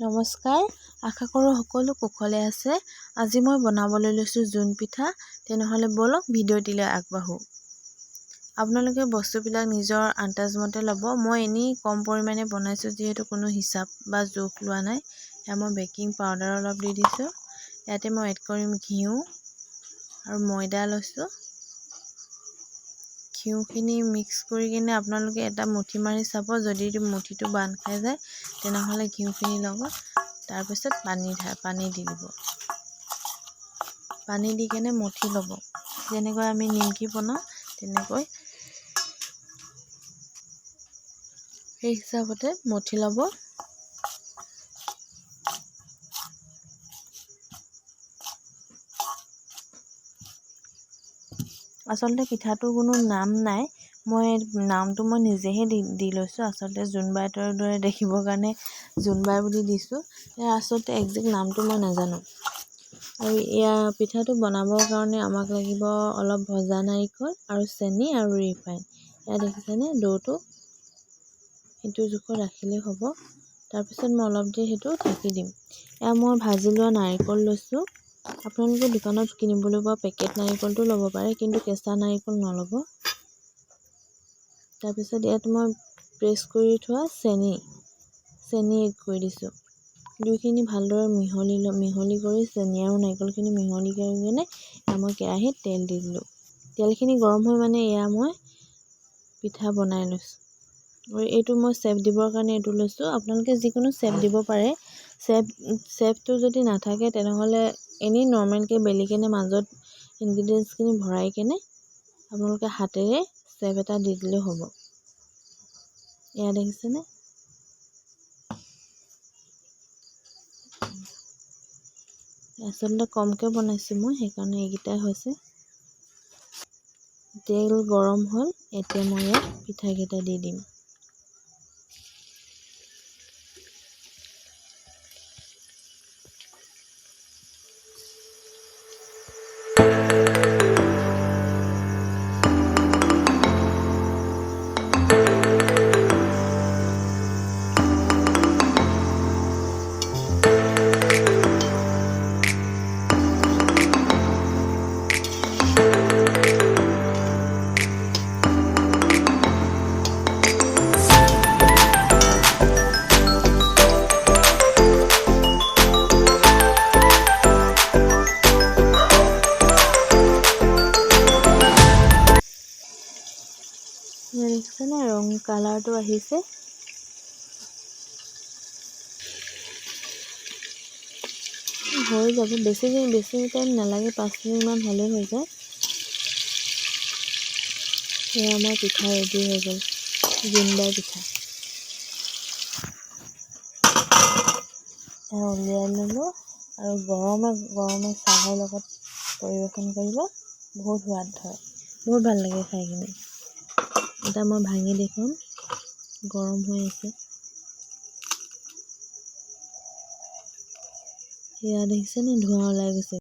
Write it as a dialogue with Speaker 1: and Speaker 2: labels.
Speaker 1: নমস্কাৰ। আশা কৰোঁ সকলো কুশলে আছে। আজি মই বনাবলৈ লৈছোঁ জোন পিঠা। তেনেহ'লে ব'লক ভিডিঅ'টিলৈ আগবাঢ়োঁ। আপোনালোকে বস্তুবিলাক নিজৰ আন্দাজমতে ল'ব। মই এনেই কম পৰিমাণে বনাইছোঁ যিহেতু কোনো হিচাপ বা জোখ লোৱা নাই। সেয়া মই বেকিং পাউডাৰ অলপ দি দিছোঁ। ইয়াতে মই এড কৰিম ঘিউ আৰু ময়দা লৈছোঁ। ঘিউখিনি মিক্স কৰি কিনে আপোনালোকে এটা মুঠি মাৰি চাব যদি মুঠিটো বান্ধ খাই যায় তেনেহ'লে ঘিউখিনিৰ লগত তাৰপিছত পানী পানী দি দিব। পানী দি কেনে মঠি ল'ব। যেনেকৈ আমি নিমকি বনাওঁ তেনেকৈ সেই হিচাপতে মঠি ল'ব। আচলতে পিঠাটোৰ কোনো নাম নাই। মই নামটো মই নিজেহে দি দি লৈছোঁ। আচলতে জোনবাইৰ দৰে দেখিবৰ কাৰণে জোনবাই বুলি দিছোঁ। ইয়াৰ আচলতে একজেক্ট নামটো মই নাজানো। আৰু ইয়াৰ পিঠাটো বনাবৰ কাৰণে আমাক লাগিব অলপ ভজা নাৰিকল আৰু চেনি আৰু ৰিফাইন। এয়া দেখিছেনে? দৌটো সেইটো জোখত ৰাখিলেই হ'ব। তাৰপিছত মই অলপ দেৰি সেইটো ঢাকি দিম। এয়া মই ভাজি লোৱা নাৰিকল লৈছোঁ। আপোনালোকে দোকানত কিনিবলৈ পোৱা পেকেট নাৰিকলটো ল'ব পাৰে কিন্তু কেঁচা নাৰিকল নল'ব। তাৰপিছত ইয়াত মই প্ৰেছ কৰি থোৱা চেনি চেনি এড কৰি দিছোঁ। দুইখিনি ভালদৰে মিহলি মিহলি কৰি চেনি আৰু নাৰিকলখিনি মিহলি কৰি কিনে এয়া মই কেৰাহীত তেল দি দিলোঁ। তেলখিনি গৰম হৈ মানে এয়া মই পিঠা বনাই লৈছোঁ। আৰু এইটো মই চেপ দিবৰ কাৰণে এইটো লৈছোঁ। আপোনালোকে যিকোনো চেপ দিব পাৰে। চেপ চেপটো যদি নাথাকে তেনেহ'লে এনেই নৰ্মেলকৈ বেলি কেনে মাজত ইনগ্ৰিডিয়েণ্টছখিনি ভৰাই কেনে আপোনালোকে হাতেৰে চেপ এটা দি দিলেই হ'ব। এয়া দেখিছেনে? আচলতে কমকৈ বনাইছোঁ মই সেইকাৰণে এইকেইটাই হৈছে। তেল গৰম হ'ল এতিয়া মই ইয়াত পিঠাকেইটা দি দিম। দেখিছেনে ৰং কালাৰটো আহিছে। হৈ যাব, বেছি বেছি টাইম নালাগে, পাঁচ মিনিটমান হ'লেই হৈ যায়। সেয়া আমাৰ পিঠা ৰেডি হৈ গ'ল জোনবাই পিঠা। উলিয়াই ল'লোঁ আৰু গৰমে গৰমে চাহৰ লগত পৰিৱেশন কৰিব বহুত সোৱাদ হয়, বহুত ভালো লাগে খাই কিনে। এটা মই ভাঙি দেখুৱাম গৰম হৈ আছে। এয়া দেখিছেনে? ধোঁৱা ওলাই গৈছে।